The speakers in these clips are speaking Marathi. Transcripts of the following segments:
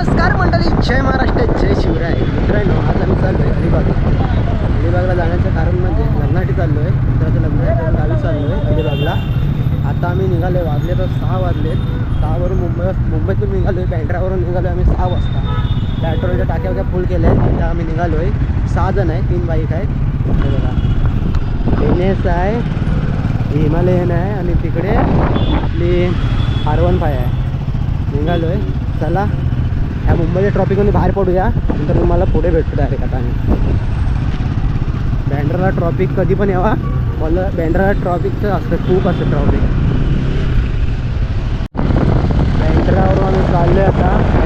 नमस्कार मंडळी. जय महाराष्ट्र जय शिवराय. मित्रांनो आज आम्ही चाललो आहे अलिबागला अलिबागला जाण्याचं कारण म्हणजे लग्नासाठी चाललो आहे मित्राचं लग्न आहे तर गावी चाललो आहे अलिबागला. आता आम्ही निघालो आहे वाजले तर सहा वाजले सहावरून मुंबई मुंबईतून निघालो आहे बँड्रावरून निघालो आहे आम्ही सहा वाजता. पेट्रोलच्या टाक्या वगैरे फुल केल्या आहेत त्या आम्ही निघालो आहे सहा जण आहे तीन बाईक आहेत. बघा. एन एस आहे हिमालयन आहे आणि तिकडे आपली आर वन फाय आहे. निघालो आहे चला ह्या मुंबईच्या ट्रॉफिकमध्ये बाहेर पडूया. नंतर तुम्हाला पुढे भेटतो डायरेक्ट आता आम्ही. बँड्राला ट्रॉफिक कधी पण यावा. मला बँड्राला ट्रॉफिकचं असतं खूप असतं ट्रॉफिक. बँड्रावरून आम्ही चाललो आहे आता.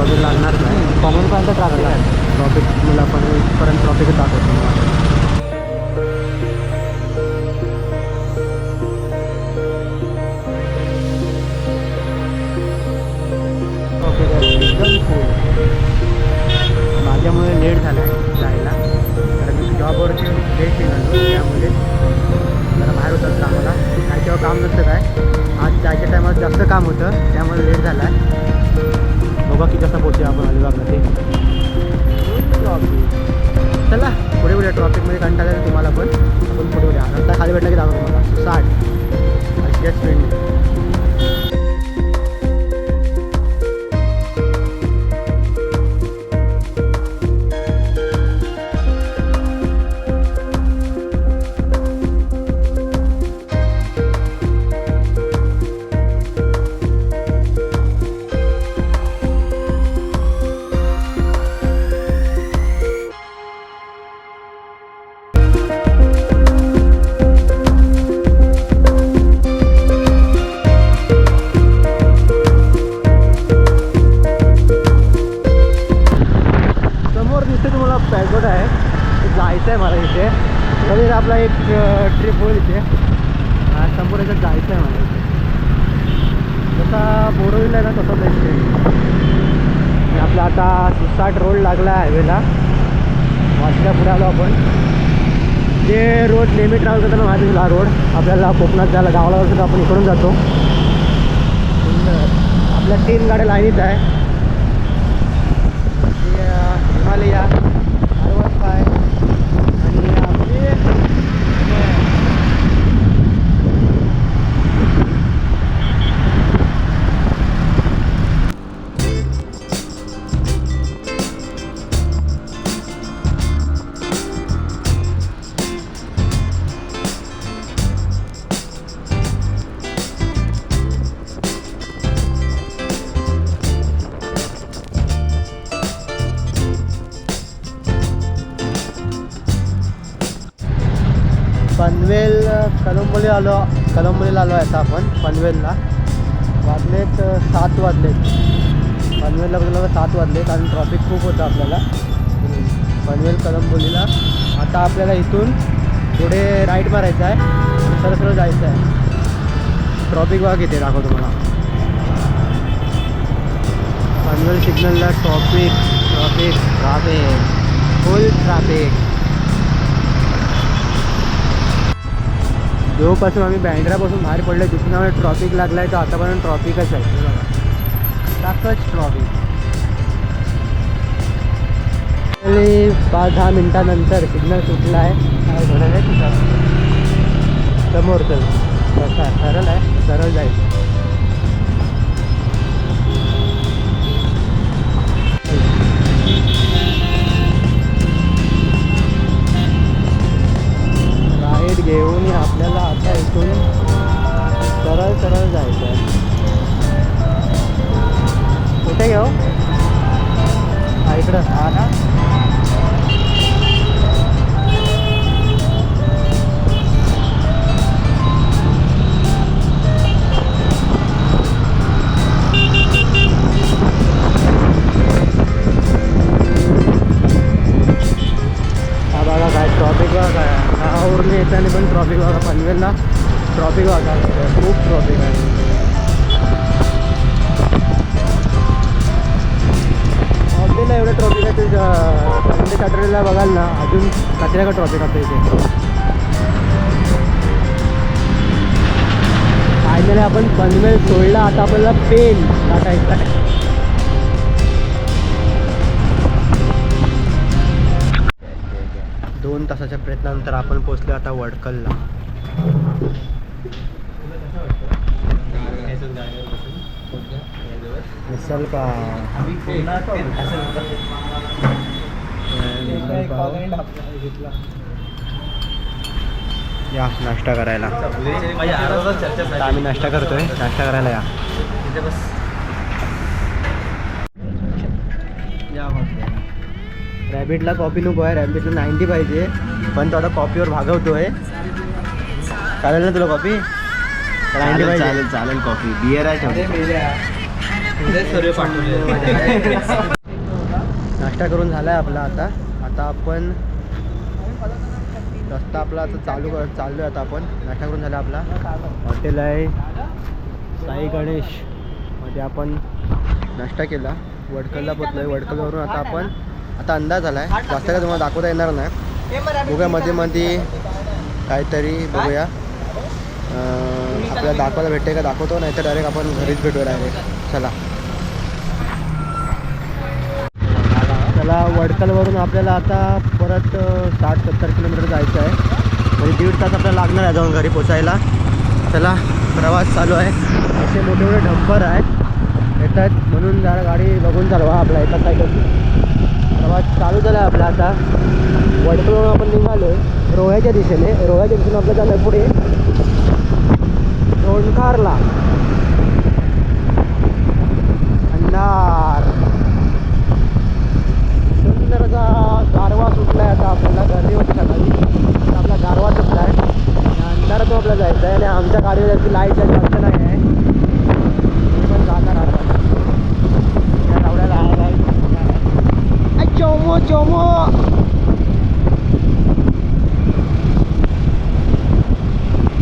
प्रॉफिट आपल्याला ट्रॉफिक लागणार नाही कॉमनपर्यंत ट्रॅफिक प्रॉफिट मला पनवेलपर्यंत ट्रॉफिकच दाखवतो. इथे तुम्हाला पॅगोड आहे. जायचं आहे मला इथे. कधी आपला एक ट्रिप होईल इथे. संपूर्ण समोर जायचं आहे मला इथे. जसा बोरवलीला आहे ना तसा जायचं आपला आता सुसाट रोड लागला आहे हायवेला. वाजल्या पुढे आलो आपण. जे रोड नेहमी ट्रॅव्हल करताना माहिती आहे हा रोड? आपल्याला कोकणात जायला गावाला तर आपण इकडून जातो. आपल्या तीन गाड्या लाईनीत आहे. पनवेल कलंबोली आलो कलंबोलीला आलो आहे आता आपण पनवेलला. वाजलेत सात वाजलेत. पनवेलला बघलं सात वाजले कारण ट्रॉफिक खूप होतं आपल्याला. पनवेल कलंबोलीला. आता आपल्याला इथून पुढे राईट मारायचं आहे आणि सरळ सरळ जायचं आहे. ट्रॉफिक बघा किती आहे, दाखवतो मला पनवेल सिग्नलला traffic traffic traffic full traffic जोपासून आम्ही बँड्रापासून बाहेर पडलो तिथून आम्हाला ट्रॉफिक लागला आहे तर आतापर्यंत ट्रॉफिकच आहे. टाकच ट्रॉफिक पाच दहा मिनटानंतर सिग्नल सुटला आहे काय घडलं आहे तिथं समोर चल आहे, सरळ आहे सरळ जायचं. पण ट्रॉफिक बघा पनवेलला ट्रॉफिक बघा. खूप ट्रॉफिक आहे. हॉटेलला एवढं ट्रॉफिक आहे ते संडे सॅटर्डेला बघाल ना अजून कचऱ्या का ट्रॉफिक असतं इथे. फायनली आपण पनवेल सोडला आता आपल्याला पेन टाकायचा दोन तासाच्या प्रयत्नानंतर आपण पोहोचलो आता वडकलला. मिसल का? या नाश्ता करायला. आम्ही नाश्ता करतोय. नाश्ता करायला या. रॅबिटला कॉफी नको आहे. रॅबिटला नाईन्टी पाहिजे. पण तो आता कॉफीवर भागवतोय. चालेल ना तुला कॉफी नाईन्टी पाहिजे. चालेल चालेल कॉफी बियर आहे नाश्ता करून झाला आहे आपला आता. आता आपण रस्ता आपला आता चालू कर चाललो आहे आता आपण. नाश्ता करून झाला आपला. हॉटेल आहे. साई गणेश. मध्ये आपण नाश्ता केला. वडकलला पोचलो आहे वडकलवरून आता आपण आता अंदाज आला आहे जास्त काय तुम्हाला दाखवता येणार नाही. बघूया मध्ये मध्ये काहीतरी बघूया. आपल्याला दाखवायला भेटते का? दाखवतो नाही तर डायरेक्ट आपण घरीच भेटू डायरेक्ट चला. त्याला वडकलवरून आपल्याला आता परत साठ सत्तर किलोमीटर जायचं आहे. म्हणजे दीड तास आपल्याला लागणार आहे जाऊन घरी पोचायला. चला प्रवास चालू आहे. असे मोठे मोठे डंपर आहेत. येतात म्हणून जरा गाडी बघून चालवा आपल्या एका साईडची प्रवास चालू झाला आहे आपला आता. वडकलवरून आपण निघालो आहे रोह्याच्या दिशेने. रोह्याच्या दिशेने आपलं झालं पुढे. रोणकारला. अंधार सुंदर असा गारवा सुटला आहे आता आपल्याला गर्दी होती सकाळी. आता आपला गारवा सुटला आहे आणि अंधारातून आपल्याला जायचं आहे आणि आमच्या गाडीवर लाइट जास्त नाही आहे मी पण जाणार आता त्या लावड्याला आहे लाइट आय, चोमो चोमो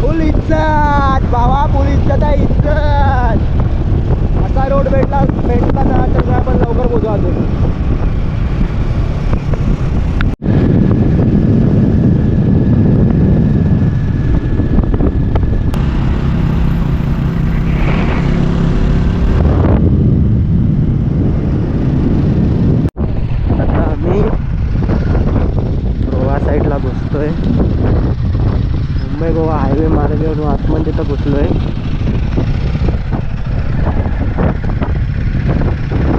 फुल इज्जत भावा फुल इज्जत आहे इज्जत असा रोड भेटला भेटला ना तर आपण लवकर पोचू अजून आता आम्ही गोवा साईडला मुंबई गोवा हायवे मार्गावरून आतमध्ये तर घुसलोय.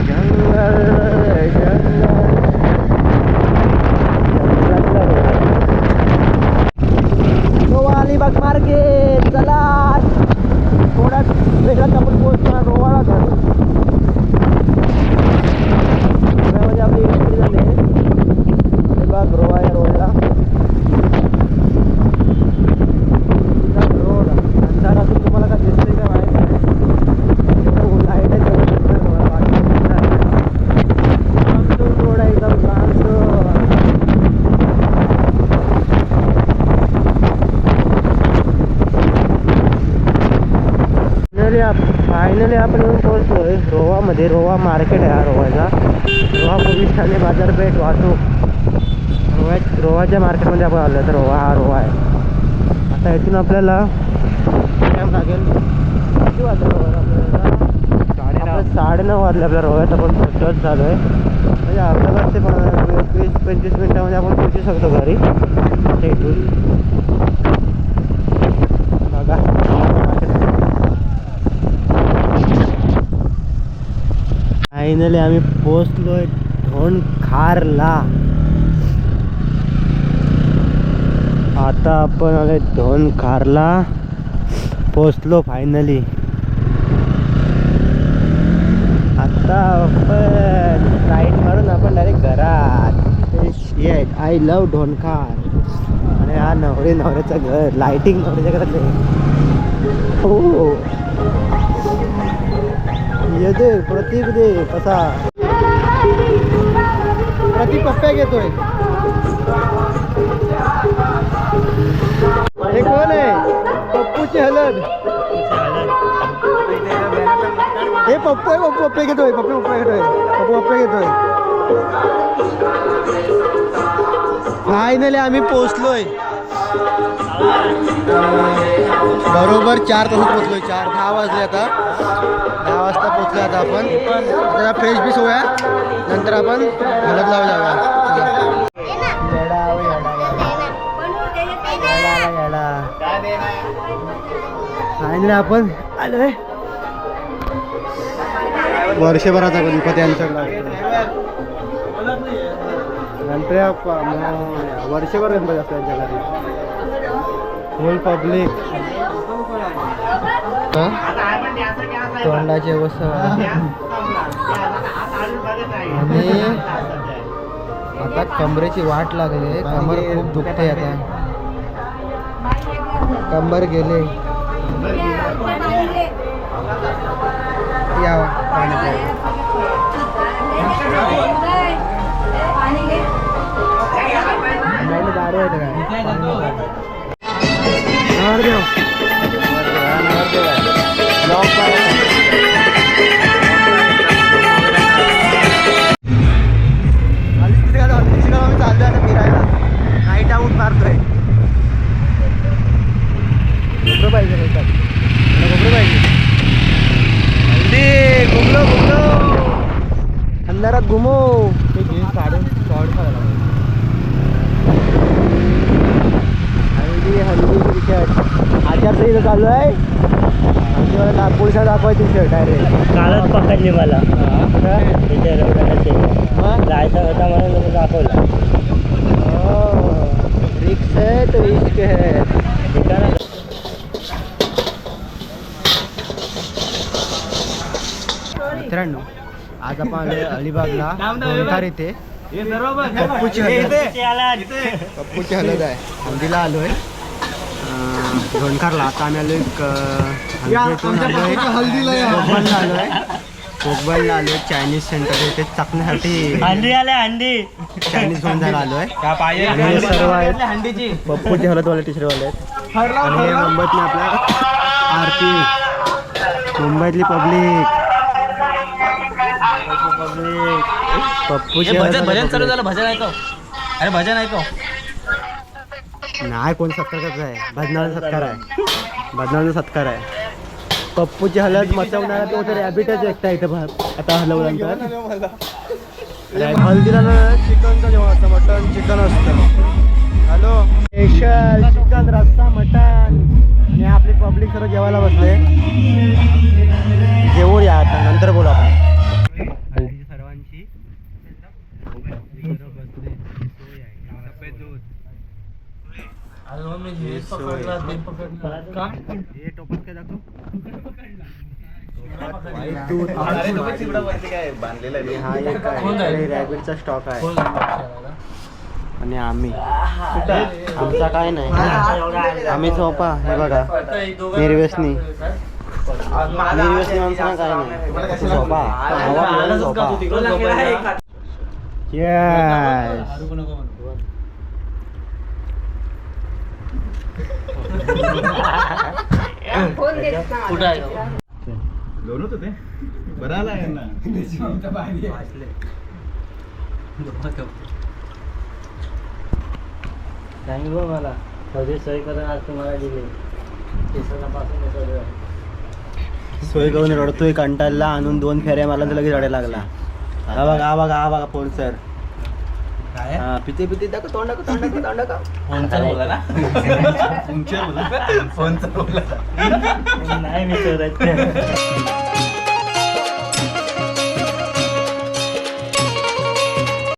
जंगल जंगल गोवा अलिबाग मार्केट चला थोडा वेगळाच आपण पोहोचतो गोवाला झालो पुण्यामध्ये आपली एंट्री झाली आहे अलिबाग गोवा या रोडला फायनली आपण येऊन पोहोचलोय रोवामध्ये रोवा मार्केट आहे हा रोवाचा रोहा पोलीस ठाणे वाहतूक रोवा रोवाच्या मार्केटमध्ये आपण आलो तर रोवा हा रोवा आहे. आता इथून आपल्याला टाईम लागेल. किती वाजले रोवाला आपल्याला? आपलं साडेनऊ वाजले आपल्या रोव्यात आपण पोहोचत झालो आहे म्हणजे अर्धा तास ते वीस पंचवीस मिनटामध्ये आपण पोहोचू शकतो घरी. ते इथून. फायनली आम्ही पोचलोय ढोण खारला. आता आपण आले ढोण खारला. पोचलो फायनली आता आपण राईड मारून आपण डायरेक्ट घरात. येत आय लव ढोणखार आणि हा नवरे नवऱ्याचं घर लाइटिंग नवऱ्याच्या घरात हो. ये प्रतीक दे कसा? प्रतीक पप्प्या घेतोय. हे कोण आहे? पप्पूची हलद. हे पप्पू आहे पप्पू पप्पे घेतोय पप्पू पप्पा घेतोय पप्पू पप्पे घेतोय. फायनली आम्ही पोचलोय बरोबर चार तासात पोचलोय चार दहा वाजले आता. दहा वाजता पोचलो आता आपण. जरा फ्रेश बीस होऊया. नंतर आपण हलत लावू जाऊया आपण आलोय. वर्षभराचा गणपती आमच्याकडे गणपती. वर्षभर गणपती असतो यांच्या घरी फुल पब्लिक तोंडाचे वसव आणि आता कमरेची वाट लागली. कमर खूप दुखते आता. कंबर गेले. या. पाणी नागपूरचा दाखवायची शर्ट डायरेक्ट कालच पकडली मला. तिथे रविवाराचे जायचा होता म्हणून तुम्ही दाखवला. रिक्स है तो इश्क है ठिकाण मित्रांनो आज आपण आलोय अलिबागला दोनतार येथे पप्पूची हलद पप्पूची हलद आहे. हल्दीला आलोय. अं, दोनकारला आता आम्ही आलोय क- हल्दीतून कोकबलला कोकबलला आलोय. चायनीज सेंटर इथे चाकण्यासाठी. आले अंडी चायनीज घेऊन जायला आलोय. आणि हे सर्व आहेत. पप्पूचे हलदवाले टीचरवाले आहेत. आणि हे मुंबईतले आपल्या आरती. मुंबईतली पब्लिक. पप्पूचे भजन भजन चालू झालं भजन ऐकव. अरे भजन ऐकव. नाही कोण सत्कार करत आहे? भजनाचा सत्कार आहे. भजनाचा सत्कार आहे. पप्पूची हलत मचवणारा तो तर रॅबिटच एकटा इथं भा- आता हलवल्यानंतर. रॅ- हल्दीला ना चिकनचं जेवण असतं मटन चिकन असतं. हॅलो स्पेशल चिकन रस्सा मटन आणि आपली पब्लिक सर्व जेवायला बसले. हे टोपण काय दाखव हा स्टॉक आहे आणि आम्ही. आमचा काय नाही. आम्ही झोपा हे बघा. निर्व्यसनी. निर्व्यसनी माणसाला काय नाही. झोपा. हवा पिऊन झोपा Yes. दोनच होते बरं आला यांना थँक्यू गो मला सगळे सोय करून आज तुम्हाला दिले केसापासून हे सगळं सोय करून रडतोय कंटाळला आणून दोन फेऱ्या मला तर लगेच रडायला लागला हा बघा हा बघा हा बघा फोन सर काय हा पिते पिते दाखव तोंड दाखव तोंड दाखव तोंड दाखव. फोनचा बोला ना? तुमच्या बोला फोनचा बोला नाही मी शोधायचं